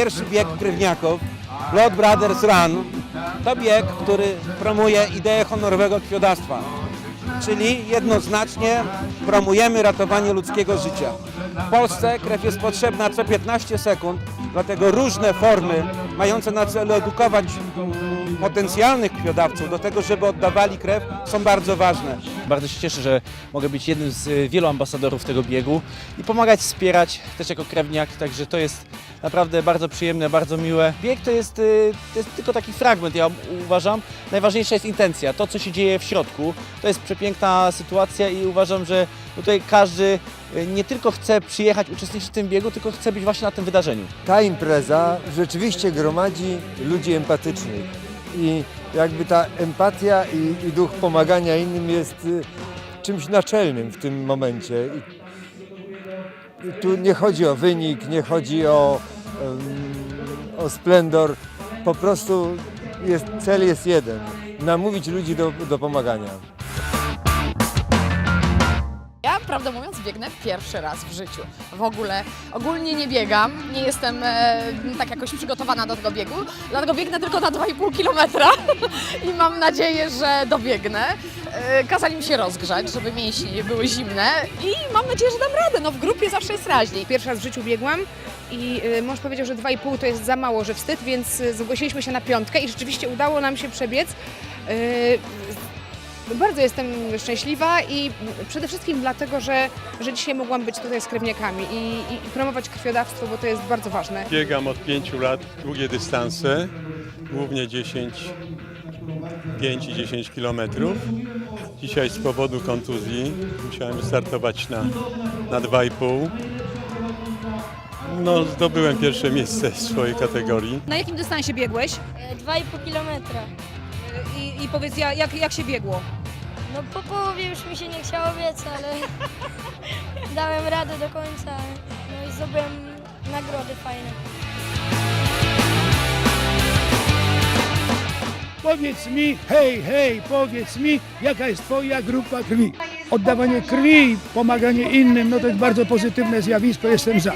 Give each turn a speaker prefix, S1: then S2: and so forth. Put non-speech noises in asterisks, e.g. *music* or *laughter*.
S1: Pierwszy bieg krewniaków, Blood Brothers Run, to bieg, który promuje ideę honorowego krwiodawstwa. Czyli jednoznacznie promujemy ratowanie ludzkiego życia. W Polsce krew jest potrzebna co 15 sekund, dlatego różne formy mające na celu edukować potencjalnych krwiodawców do tego, żeby oddawali krew, są bardzo ważne.
S2: Bardzo się cieszę, że mogę być jednym z y, wielu ambasadorów tego biegu i pomagać, wspierać też jako krewniak, także to jest naprawdę bardzo przyjemne, bardzo miłe. Bieg to jest, y, to jest tylko taki fragment, ja uważam. Najważniejsza jest intencja, to co się dzieje w środku. To jest przepiękna sytuacja i uważam, że tutaj każdy y, nie tylko chce przyjechać, uczestniczyć w tym biegu, tylko chce być właśnie na tym wydarzeniu.
S3: ta impreza rzeczywiście gromadzi ludzi empatycznych i jakby ta empatia i, i duch pomagania innym jest y, czymś naczelnym w tym momencie. Tu nie chodzi o wynik, nie chodzi o, em, o splendor, po prostu jest, cel jest jeden, namówić ludzi do, do pomagania.
S4: Ja, prawdę mówiąc, biegnę pierwszy raz w życiu. W ogóle ogólnie nie biegam, nie jestem e, tak jakoś przygotowana do tego biegu, dlatego biegnę tylko na 2,5 kilometra *laughs* i mam nadzieję, że dobiegnę. E, kazali mi się rozgrzać, żeby mięśnie nie były zimne i mam nadzieję, że dam radę. No w grupie zawsze jest raźniej.
S5: Pierwszy raz w życiu biegłam i y, mąż powiedział, że 2,5 to jest za mało, że wstyd, więc y, zgłosiliśmy się na piątkę i rzeczywiście udało nam się przebiec. Bardzo jestem szczęśliwa i przede wszystkim dlatego, że, że dzisiaj mogłam być tutaj z krewniakami i, i, promować krwiodawstwo, bo to jest bardzo ważne.
S6: Biegam od 5 lat długie dystanse, głównie 10, 5 i 10 kilometrów. Dzisiaj z powodu kontuzji musiałem startować na, na 2,5. No, zdobyłem pierwsze miejsce w swojej kategorii.
S7: Na jakim dystansie biegłeś?
S8: E, 2,5 kilometra.
S7: I, i powiedz, ja- jak, jak się biegło?
S8: No po połowie już mi się nie chciało biec, ale *laughs* dałem radę do końca. No i zdobyłem nagrody fajne.
S9: Powiedz mi, hej, hej, powiedz mi, jaka jest Twoja grupa krwi. Oddawanie krwi, pomaganie innym, no to jest bardzo pozytywne zjawisko, jestem za.